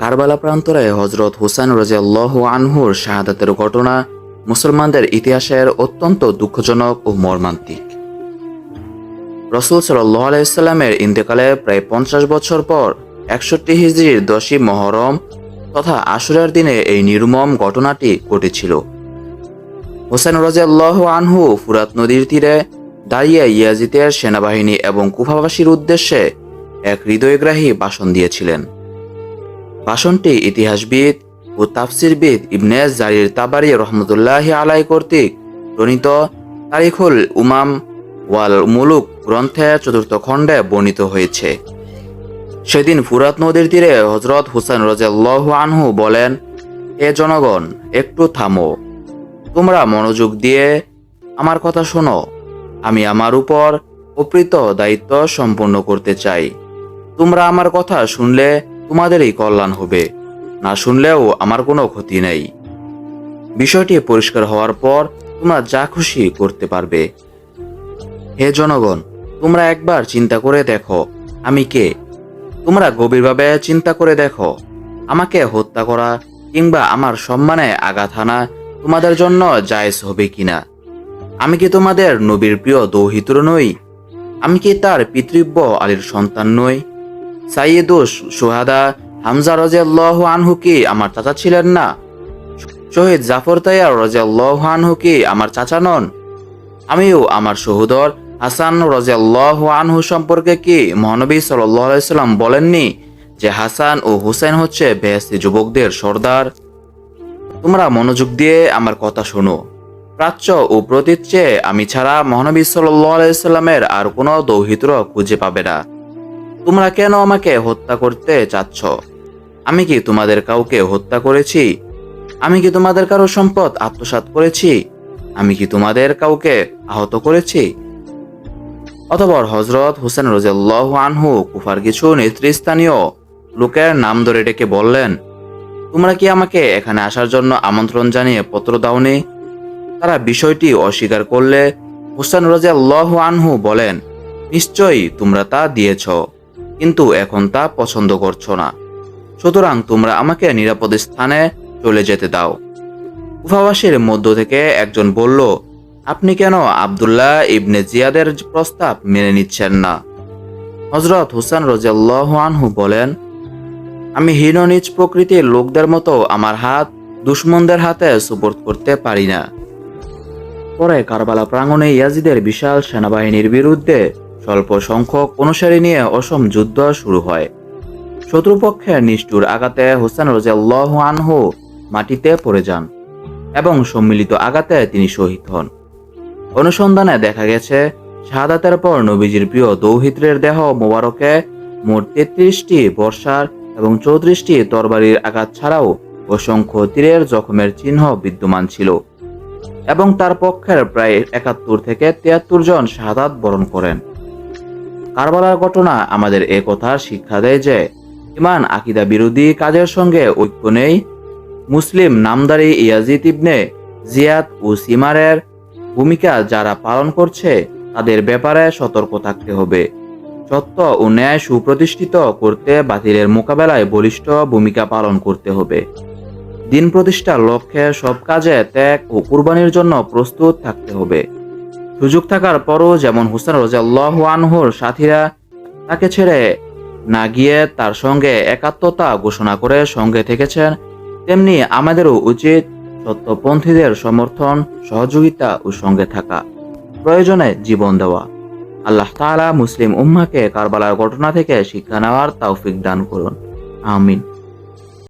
কারবালা প্রান্তরে হজরত হুসাইন রাজিয়াল্লাহ আনহুর শাহাদাতের ঘটনা মুসলমানদের ইতিহাসের অত্যন্ত দুঃখজনক ও মর্মান্তিক। রসুল সাল্লাহ আলাইসাল্লামের ইন্তেকালে প্রায় পঞ্চাশ বছর পর একষট্টি হিজড়ির দশই মহরম তথা আশুরার দিনে এই নির্মম ঘটনাটি ঘটেছিল। হোসেন রাজিয়াল্লাহ আনহু ফুরাত নদীর তীরে দাঁড়িয়ে ইয়াজিদের সেনাবাহিনী এবং কুফাবাসীর উদ্দেশ্যে এক হৃদয়গ্রাহী ভাষণ দিয়েছিলেন। ভাষণটি ইতিহাসবিদ ও তাফসিরবিদ ইবনে জারির তাবারি রহমতুল্লাহ আলাই কর্তৃক প্রণীত তারিখুল উমাম ওয়াল মুলুক গ্রন্থে চতুর্থ খণ্ডে বর্ণিত হয়েছে। সেদিন ফুরাত নদীর তীরে হজরত হুসেন রাজিয়াল্লাহ আনহু বলেন হে জনগণ, একটু থামো। তোমরা মনোযোগ দিয়ে আমার কথা শোনো। আমি আমার উপর অপ্রীত দায়িত্ব সম্পন্ন করতে চাই। তোমরা আমার কথা শুনলে তোমাদেরই কল্যাণ হবে। না শুনলেও আমার কোনো ক্ষতি নেই। বিষয়টি পরিষ্কার হওয়ার পর তোমরা যা খুশি করতে পারবে। হে জনগণ, তোমরা একবার চিন্তা করে দেখো, আমি কে? তোমরা গভীরভাবে চিন্তা করে দেখো, আমাকে হত্যা করা কিংবা আমার সম্মানে আঘাত হানা তোমাদের জন্য জায়েজ হবে কিনা? আমি কি তোমাদের নবীর প্রিয় দৌহিত্র নই? আমি কি তার পিতৃব্য আলীর সন্তান নই? সাইয়েদুস সোহাদা হামজা রাজিয়াল্লাহ আনহু কি আমার চাচা ছিলেন না? শহীদ জাফর তাইয়ার রাজিয়াল্লাহ আনহু কি আমার চাচা নন? আমিও আমার সহোদর হাসান রাজিয়াল্লাহ আনহু সম্পর্কে কি মহানবী সাল্লাম বলেননি যে হাসান ও হুসেন হচ্ছে বেহেস্তি যুবকদের সর্দার? তোমরা মনোযোগ দিয়ে আমার কথা শোনো। প্রাচ্য ও প্রতীত চেয়ে আমি ছাড়া মহানবী সাল্লামের আর কোনো দৌহিত্র খুঁজে পাবে না। তোমরা কেন আমাকে হত্যা করতে চাচ্ছ? আমি কি তোমাদের কাউকে হত্যা করেছি? আমি কি তোমাদের কারও সম্পদ আত্মসাৎ করেছি? আমি কি তোমাদের কাউকে আহত করেছি? অতপর হজরত হোসেন রাজিয়াল্লাহু আনহু কুফার কিছু নেতৃস্থানীয় লোকের নাম ধরে ডেকে বললেন, তোমরা কি আমাকে এখানে আসার জন্য আমন্ত্রণ জানিয়ে পত্র দাওনি? তারা বিষয়টি অস্বীকার করলে হোসেন রাজিয়াল্লাহু আনহু বলেন, নিশ্চয়ই তোমরা তা দিয়েছ। কিন্তু এখন তা পছন্দ করছ না। সুতরাং তোমরা আমাকে নিরাপদ স্থানে চলে যেতে দাও। কুফাবাসীর মধ্য থেকে একজন বলল, আপনি কেন আবদুল্লাহ ইবনে জিয়াদের প্রস্তাব মেনে নিচ্ছেন না? হজরত হুসান রাজিয়াল্লাহু আনহু বলেন, আমি হীন নিজ প্রকৃতির লোকদের মতো আমার হাত দুশ্মনদের হাতে সুপোর্ট করতে পারি না। পরে কারবালা প্রাঙ্গণে ইয়াজিদের বিশাল সেনাবাহিনীর বিরুদ্ধে স্বল্প সংখ্যক অনুসারী নিয়ে অসম যুদ্ধ শুরু হয়। শত্রুপক্ষের নিষ্ঠুর আঘাতে হোসেন রাজিয়াল্লাহু আনহু মাটিতে পড়ে যান এবং সম্মিলিত আঘাতে তিনি শহীদ হন। অনুসন্ধানে দেখা গেছে, শাহাদাতের পর নবীজির প্রিয় দৌহিত্রের দেহ মোবারকে মোট তেত্রিশটি বর্ষার এবং চৌত্রিশটি তরবারির আঘাত ছাড়াও অসংখ্য তীরের জখমের চিহ্ন বিদ্যমান ছিল এবং তার পক্ষের প্রায় একাত্তর থেকে তিয়াত্তর জন শাহাদাত বরণ করেন। কারবালার ঘটনা আমাদের এ কথার শিক্ষা দেয় যে, ইমান আকিদা বিরোধী কাজের সঙ্গে ঐক্য নেই। মুসলিম নামদারি ইয়াজিদ ইবনে জিয়াদ ও সিমারের ভূমিকা যারা পালন করছে, তাদের ব্যাপারে সতর্ক থাকতে হবে। সত্য ও ন্যায় সুপ্রতিষ্ঠিত করতে বাতিলের মোকাবেলায় বলিষ্ঠ ভূমিকা পালন করতে হবে। দিন প্রতিষ্ঠার লক্ষ্যে সব কাজে ত্যাগ ও কুরবানির জন্য প্রস্তুত থাকতে হবে। সুযোগ থাকার পরও যেমন হুসেন রাজাল্লাহ আনহুর সাথীরা তাকে ছেড়ে না গিয়ে তার সঙ্গে একাত্মতা ঘোষণা করে সঙ্গে থেকেছেন, তেমনি আমাদেরও উচিত সত্যপন্থীদের সমর্থন, সহযোগিতা ও সঙ্গে থাকা। প্রয়োজনে জীবন দেওয়া। আল্লাহ তাআলা মুসলিম উম্মাকে কারবালার ঘটনা থেকে শিক্ষা নেওয়ার তৌফিক দান করুন। আমিন।